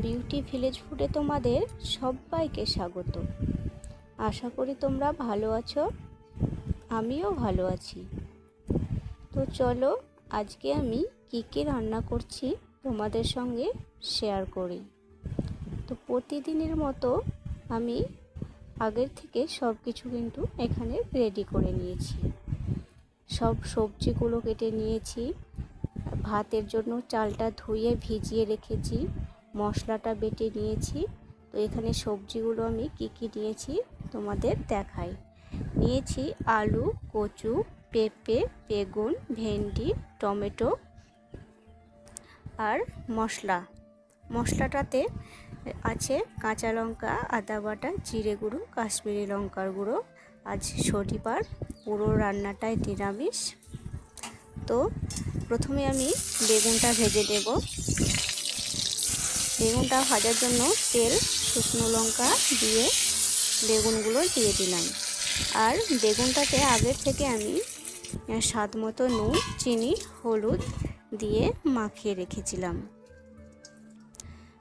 Beauty village ফুডে তোমাদের সবাইকে স্বাগত। আশা করি তোমরা ভালো আছো, আমিও ভালো আছি। তো চলো, আজকে আমি কী কী রান্না করছি তোমাদের সঙ্গে শেয়ার করি। তো প্রতিদিনের মতো আমি আগের থেকে সব কিছু কিন্তু এখানে রেডি করে নিয়েছি। সব সবজিগুলো কেটে নিয়েছি, ভাতের জন্য চালটা ধুয়ে ভিজিয়ে রেখেছি মশলাটা বেটে নিয়েছি। তো এখানে সবজিগুলো আমি কি কি নিয়েছি তোমাদের দেখাই। নিয়েছি আলু, কচু, পেঁপে, বেগুন, ভেন্ডি, টমেটো আর মশলা। মশলাটাতে আছে কাঁচা লঙ্কা, আদা বাটা, জিরে গুঁড়ো, কাশ্মীরি লঙ্কার গুঁড়ো, আজ শনিবার, পুরো রান্নাটাই নিরামিষ। তো প্রথমে আমি বেগুনটা ভেজে দেব বেগুনটা ভাজার জন্য তেল, শুকনো লঙ্কা দিয়ে বেগুনগুলো দিয়ে দিলাম। আর বেগুনটাকে আগের থেকে আমি স্বাদ মতো নুন, চিনি, হলুদ দিয়ে মাখিয়ে রেখেছিলাম।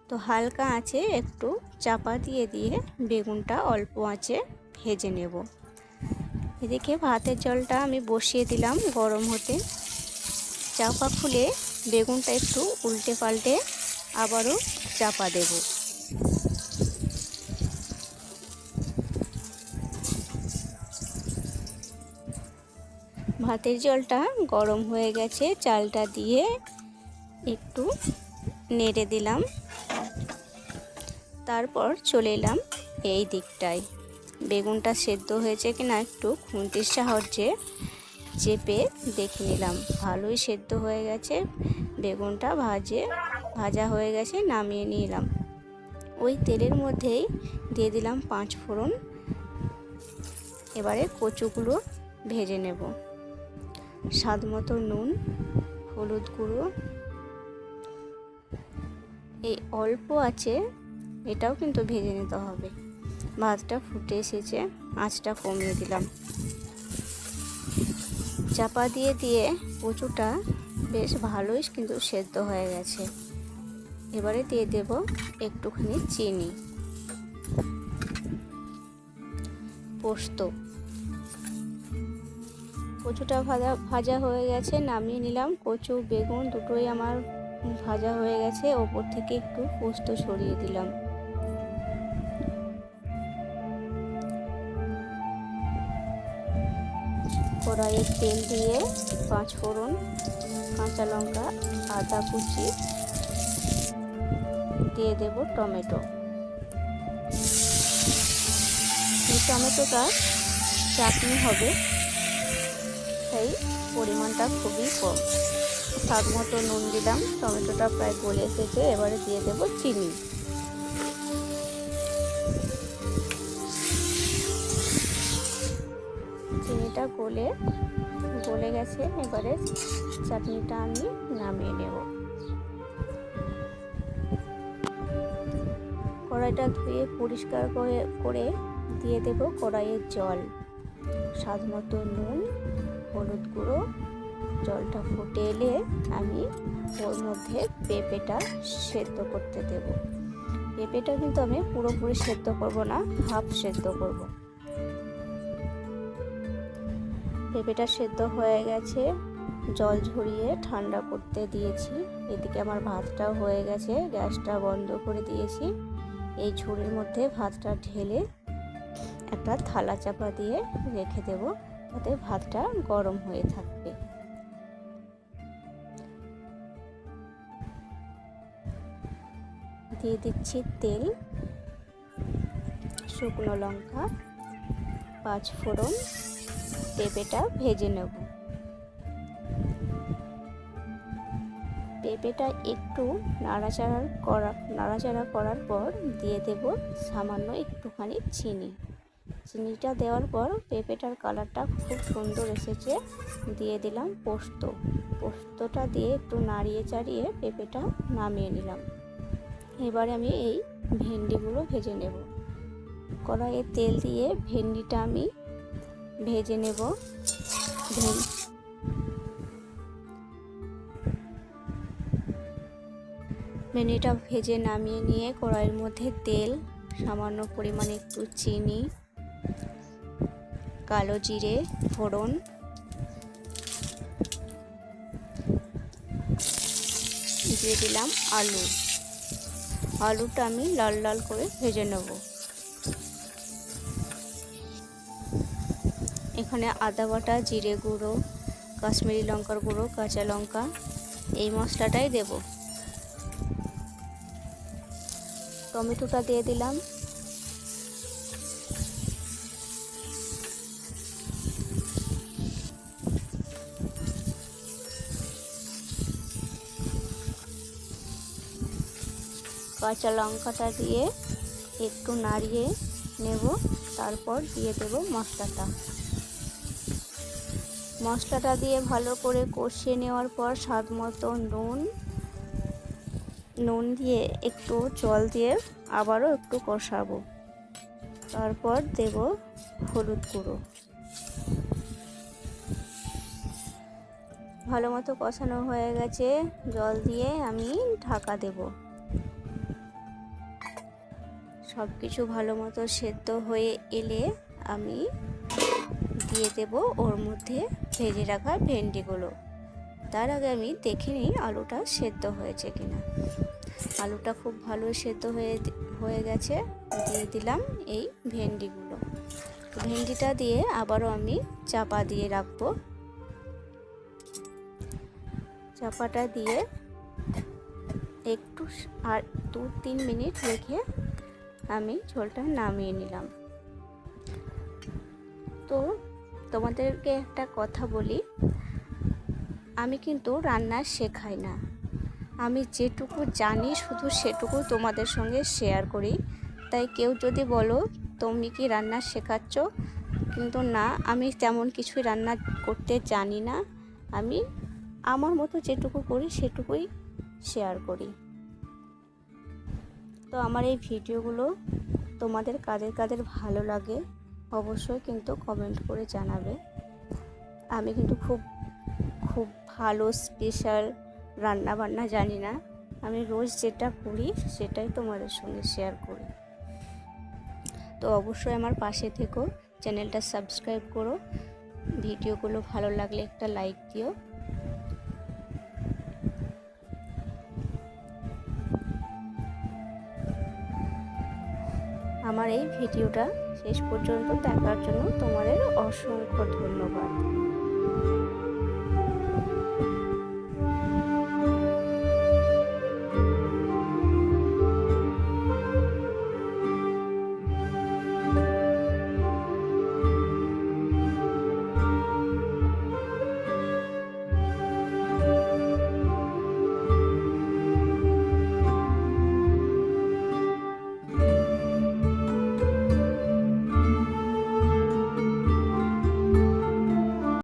তো হালকা আঁচে একটু চাপা দিয়ে দিয়ে বেগুনটা অল্প আঁচে ভেজে নেব। এদিকে ভাতের জলটা আমি বসিয়ে দিলাম গরম হতে। চাপা খুলে বেগুনটা একটু উল্টে পাল্টে আবারও চাপা দেব। ভাতের জলটা গরম হয়ে গেছে, চালটা দিয়ে একটু নেড়ে দিলাম। তারপর চলে এলাম এই দিকটায়। বেগুনটা সেদ্ধ হয়েছে কিনা একটু খুন্তির সাহায্যে চেপে দেখে নিলাম। ভালোই সেদ্ধ হয়ে গেছে, বেগুনটা ভাজে ভাজা হয়ে গেছে, নামিয়ে নিলাম। ওই তেলের মধ্যেই দিয়ে দিলাম পাঁচ ফোড়ন। এবারে কচুগুলো ভেজে নেব। স্বাদ মতো নুন, হলুদ গুঁড়ো। এই অল্প আছে, এটাও কিন্তু ভেজে নিতে হবে। ভাতটা ফুটে এসেছে, আঁচটা কমিয়ে দিলাম। চাপা দিয়ে দিয়ে কচুটা বেশ ভালোই কিন্তু সেদ্ধ হয়ে গেছে। এবারে দিয়ে দেব একটুখানি চিনি। পোস্ত। কচুটা ভাজা ভাজা হয়ে গেছে, নামিয়ে নিলাম। কচু, বেগুন দুটোই আমার ভাজা হয়ে গেছে, ওপর থেকে একটু পোস্ত ছড়িয়ে দিলাম। কড়াইয়ে তেল দিয়ে পাঁচ ফোড়ন কাঁচা লঙ্কা, আদা কুচি দিয়ে দেব টমেটো। এই টমেটোটা চাটনি হবে। তাই পরিমাণটা খুবই কম। স্বাদ মতো নুন দিলাম, টমেটোটা প্রায় গলে এসেছে, এবারে দিয়ে দেব চিনি। চিনিটা গলে গলে গেছে, এবারে চাটনিটা আমি নামিয়ে নেব। কড়াইটা ধুয়ে পরিষ্কার করে করে দিয়ে দেব কড়াইয়ের জল। স্বাদ মতো নুন, হলুদ গুঁড়ো, জলটা ফুটে এলে আমি ওর মধ্যে পেঁপেটা সেদ্ধ করতে দেব। পেঁপেটা কিন্তু আমি পুরোপুরি সেদ্ধ করব না, হাফ সেদ্ধ করব। পেঁপেটা সেদ্ধ হয়ে গেছে, জল ঝরিয়ে ঠান্ডা করতে দিয়েছি। এদিকে আমার ভাতটাও হয়ে গেছে, গ্যাসটা বন্ধ করে দিয়েছি। এই ঝুড়ির মধ্যে ভাতটা ঢেলে একটা থালা চাপা দিয়ে রেখে দেব, তাতে ভাতটা গরম হয়ে থাকবে। দিয়ে দিচ্ছি তেল, শুকনো লঙ্কা পাঁচ ফোড়ন পেঁপেটা ভেজে নেব। পেঁপেটা একটু নাড়াচাড়া করা, নাড়াচাড়া করার পর দিয়ে দেব সামান্য একটুখানি চিনি। চিনিটা দেওয়ার পর পেঁপেটার কালারটা খুব সুন্দর এসেছে। দিয়ে দিলাম পোস্ত। পোস্তটা দিয়ে একটু নাড়িয়ে চাড়িয়ে পেঁপেটা নামিয়ে নিলাম। এবারে আমি এই ভেন্ডিগুলো ভেজে নেব। কড়াইয়ে তেল দিয়ে ভেন্ডিটা আমি ভেজে নেব। ভেন ভেন্ডিটা ভেজে নামিয়ে নিয়ে কড়াইয়ের মধ্যে তেল, সামান্য পরিমাণে একটু চিনি, কালো জিরে, ফোড়ন, দিয়ে দিলাম আলু। আলুটা আমি লাল লাল করে ভেজে নেব। এখানে আদা বাটা, জিরে গুঁড়ো, কাশ্মীরি লঙ্কার গুঁড়ো, কাঁচা লঙ্কা, এই মশলাটাই দেব। টমেটোটা দিয়ে দিলাম। কাঁচা লঙ্কাটা দিয়ে একটু নাড়িয়ে নেব, তারপর দিয়ে দেব মশলাটা। মশলাটা দিয়ে ভালো করে কষিয়ে নেওয়ার পর স্বাদ মতো নুন নুন দিয়ে একটু জল দিয়ে আবারও একটু কষাবো। তারপর দেব হলুদ গুঁড়ো। ভালো মতো কষানো হয়ে গেছে, জল দিয়ে আমি ঢাকা দেবো। সব কিছু ভালো মতো সেদ্ধ হয়ে এলে আমি দিয়ে দেব ওর মধ্যে ভেজে রাখা ভেন্ডিগুলো। তার আগে আমি দেখে নিই আলুটা সেদ্ধ হয়েছে কিনা। আলুটা খুব ভালো সেদ্ধ হয়ে হয়ে গেছে, দিয়ে দিলাম এই ভেন্ডিগুলো। ভেন্ডিটা দিয়ে আবারও আমি চাপা দিয়ে রাখব। চাপাটা দিয়ে একটু আর দু তিন মিনিট রেখে আমি ঝোলটা নামিয়ে নিলাম। তো তোমাদেরকে একটা কথা বলি, আমি কিন্তু রান্না শেখাই না। আমি যেটুকু জানি, শুধু সেটুকু তোমাদের সঙ্গে শেয়ার করি। তাই কেউ যদি বলো, তুমি কি রান্না শেখাচ্ছ? কিন্তু না, আমি তেমন কিছুই রান্না করতে জানি না। আমি আমার মতো যেটুকু করি, সেটুকুই শেয়ার করি। তো আমার এই ভিডিওগুলো তোমাদের কাদের কাদের ভালো লাগে, অবশ্যই কিন্তু কমেন্ট করে জানাবে। আমি কিন্তু খুব খুব ভালো স্পেশাল রান্না বান্না জানি না। আমি রোজ যেটা করি, সেটাই তোমাদের সঙ্গে শেয়ার করি। তো অবশ্যই আমার পাশে থেকো, চ্যানেলটা সাবস্ক্রাইব করো। ভিডিওগুলো ভালো লাগলে একটা লাইক দিও। আমার এই ভিডিওটা শেষ পর্যন্ত দেখার জন্য তোমাদের অসংখ্য ধন্যবাদ।